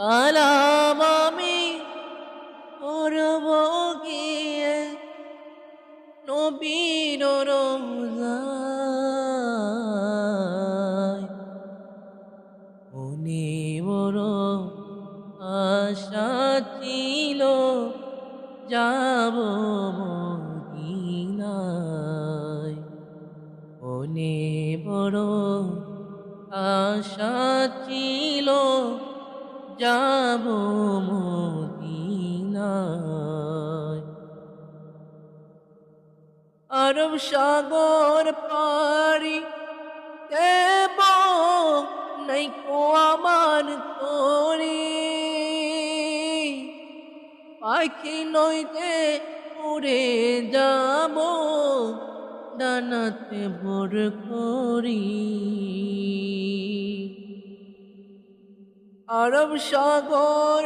সালাম আমি করব গিয়ে নবীর রোজায় মনে বড় আশা ছিল, যাব মদিনায়। মনে বড় আশা ছিল যাব আরব সাগর পারি দেব নাই কো আমার তোরে। পাখি নইতে উড়ে যাব, ডানাতে ভোর করি। আরব সাগর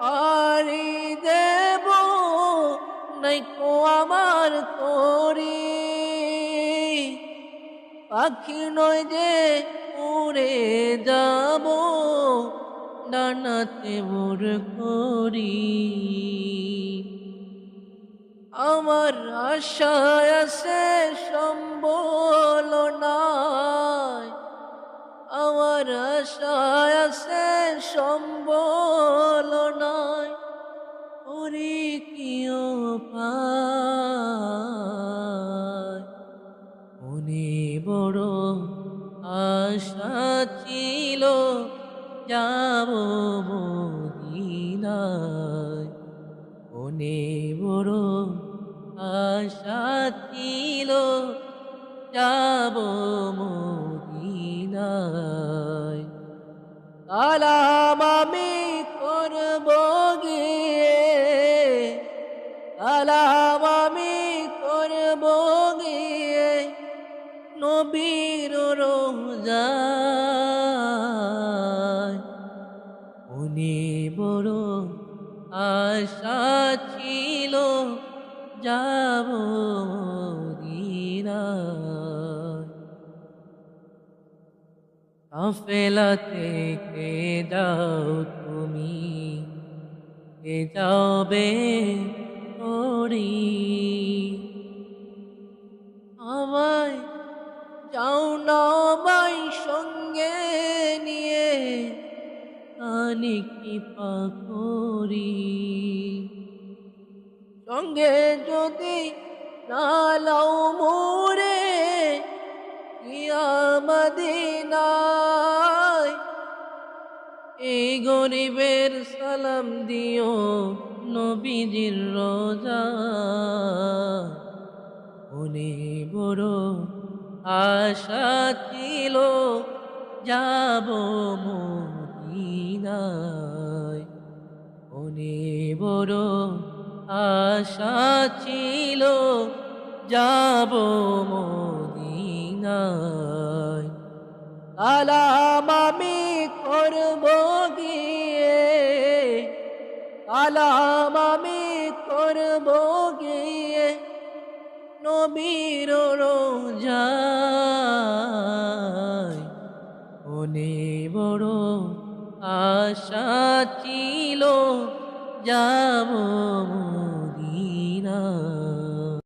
আরি দেব নাই কো আমার তোরে। পাখি নয় যে উড়ে যাব, ডানাতে ভোর করি। আমার আশায় আছে বড় আশা ছিল, যাব মদিনায়। মনে বড় আশা ছিল, যাব মদিনায়। কালাম আমি করব গিয়ে কালাম আমি নবীর রোজায়। মনে বড় আশা ছিল, যাব কাফেলা থেকে যাও তুমি? কে যাবে ওরি আমায় যাও না সঙ্গে নিয়ে, আনি কি পাকরি সঙ্গে যদি নালাও মোরে মদিনায় এই গরিবের সালাম দিও নবীজির রোজা। মনে বড় আশা ছিল যাব মদিনায়। মনে বড় আশা ছিল যাব মদিনায়। কালাম আমি করব গিয়ে, কালাম আমি করব গিয়ে নবীর রোজায় মনে বড় আশা ছিল যাব